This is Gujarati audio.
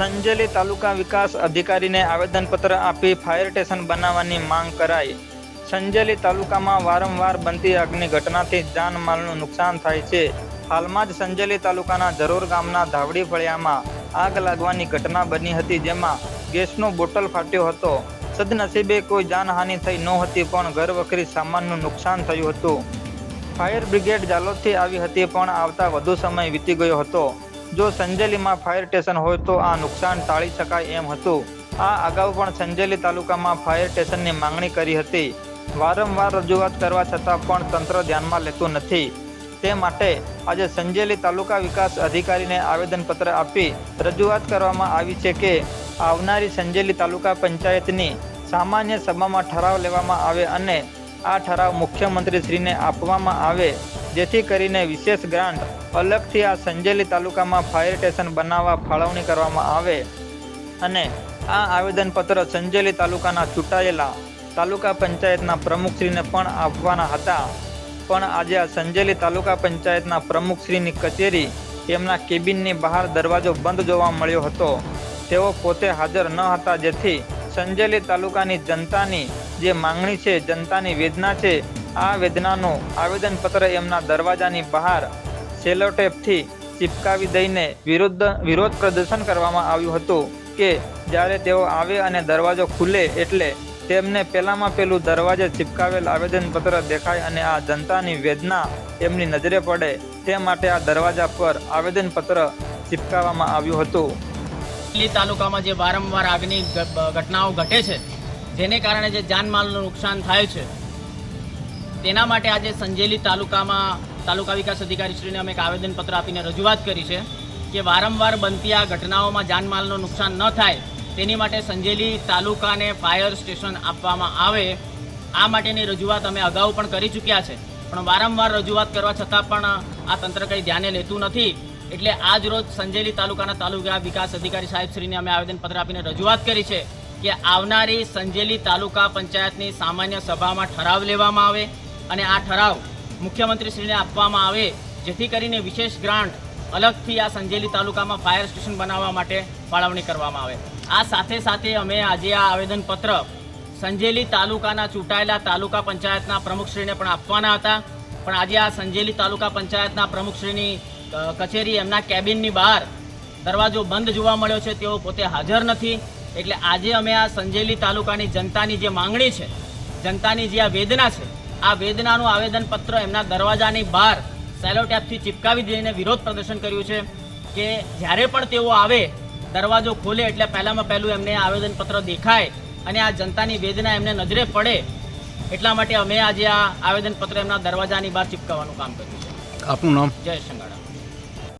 સંજેલી તાલુકા વિકાસ અધિકારીને આવેદનપત્ર આપી ફાયર સ્ટેશન બનાવવાની માંગ કરાઈ. સંજેલી તાલુકામાં વારંવાર બનતી આગની ઘટનાથી જાનમાલનું નુકસાન થાય છે. હાલમાં જ સંજેલી તાલુકાના જરોર ગામના ધાવડી ફળિયામાં આગ લાગવાની ઘટના બની હતી જેમાં ગેસનો બોટલ ફાટ્યો હતો. સદનસીબે કોઈ જાનહાનિ થઈ નહોતી પણ ઘરવખરી સામાનનું નુકસાન થયું હતું. ફાયર બ્રિગેડ જાલોદથી આવી હતી પણ આવતા વધુ સમય વીતી ગયો હતો. જો સંજેલીમાં ફાયર સ્ટેશન હોય તો આ નુકસાન ટાળી શકાય એમ હતું. આ અગાઉ પણ સંજેલી તાલુકામાં ફાયર સ્ટેશનની માંગણી કરી હતી. વારંવાર રજૂઆત કરવા છતાં પણ તંત્ર ધ્યાનમાં લેતું નથી. તે માટે આજે સંજેલી તાલુકા વિકાસ અધિકારીને આવેદનપત્ર આપી રજૂઆત કરવામાં આવી છે કે આવનારી સંજેલી તાલુકા પંચાયતની સામાન્ય સભામાં ઠરાવ લેવામાં આવે અને આ ઠરાવ મુખ્યમંત્રીશ્રીને આપવામાં આવે. જેથી કરીને વિશેષ ગ્રાન્ટ અલગથી આ સંજેલી તાલુકામાં ફાયર સ્ટેશન બનાવવા ફાળવણી કરવામાં આવે અને આ આવેદનપત્ર સંજેલી તાલુકાના ચૂંટાયેલા તાલુકા પંચાયતના પ્રમુખશ્રીને પણ આપવાના હતા. પણ આજે આ સંજેલી તાલુકા પંચાયતના પ્રમુખશ્રીની કચેરી તેમના કેબિનની બહાર દરવાજો બંધ જોવા મળ્યો હતો. તેઓ પોતે હાજર ન હતા જેથી સંજેલી તાલુકાની જનતાની જે માંગણી છે, જનતાની વેદના છે આ વેદનાનું આવેદનપત્ર એમના દરવાજાની બહાર સેલોટેપથી ચિપકાવી દઈને વિરુદ્ધ વિરોધ પ્રદર્શન કરવામાં આવ્યું હતું કે જ્યારે તેઓ આવે અને દરવાજો ખુલે એટલે તેમને પહેલામાં પહેલું દરવાજે ચિપકાવેલ આવેદનપત્ર દેખાય અને આ જનતાની વેદના એમની નજરે પડે તે માટે આ દરવાજા પર આવેદનપત્ર ચિપકાવવામાં આવ્યું હતું. અરવલ્લી તાલુકામાં જે વારંવાર આગની ઘટનાઓ ઘટે છે, જેને કારણે જે જાનમાલનું નુકસાન થાય છે તેના માટે આજે સંજેલી તાલુકામાં તાલુકા વિકાસ અધિકારીશ્રીને અમે એક આવેદનપત્ર આપીને રજૂઆત કરી છે કે વારંવાર બનતી આ ઘટનાઓમાં જાનમાલનું નુકસાન ન થાય, તેની માટે સંજેલી તાલુકાને ફાયર સ્ટેશન આપવામાં આવે, આ માટેની રજૂઆત અમે અગાઉ પણ કરી ચૂક્યા છે. પણ વારંવાર રજૂઆત કરવા છતાં પણ આ તંત્ર કંઈ ધ્યાને લેતું નથી. એટલે આજ રોજ સંજેલી તાલુકાના તાલુકા વિકાસ અધિકારી સાહેબશ્રીને અમે આવેદનપત્ર આપીને રજૂઆત કરી છે કે આવનારી સંજેલી તાલુકા પંચાયતની સામાન્ય સભામાં ઠરાવ લેવામાં આવે અને આ ઠરાવ મુખ્યમંત્રીશ્રીને આપવામાં આવે, જેથી કરીને વિશેષ ગ્રાન્ટ અલગથી આ સંજેલી તાલુકામાં ફાયર સ્ટેશન બનાવવા માટે ફાળવણી કરવામાં આવે. આ સાથે સાથે અમે આજે આ આવેદનપત્ર સંજેલી તાલુકાના ચૂંટાયેલા તાલુકા પંચાયતના પ્રમુખશ્રીને પણ આપવાના હતા. પણ આજે આ સંજેલી તાલુકા પંચાયતના પ્રમુખશ્રીની કચેરી એમના કેબિનની બહાર દરવાજો બંધ જોવા મળ્યો છે, તેઓ પોતે હાજર નથી. એટલે આજે અમે આ સંજેલી તાલુકાની જનતાની જે માંગણી છે, જનતાની જે આ વેદના છે આ વેદનાનું આવેદનપત્ર એમના દરવાજાની બહાર સેલોટેપથી ચિપકાવી દઈને વિરોધ પ્રદર્શન કર્યું છે કે જ્યારે પણ તેઓ આવે દરવાજો ખોલે એટલે પહેલામાં પહેલું એમને આવેદનપત્ર દેખાય અને આ જનતાની વેદના એમને નજરે પડે એટલા માટે અમે આજે આ આવેદનપત્ર એમના દરવાજાની બહાર ચિપકાવવાનું કામ કર્યું છે. આપનું નામ? જય સંગાડા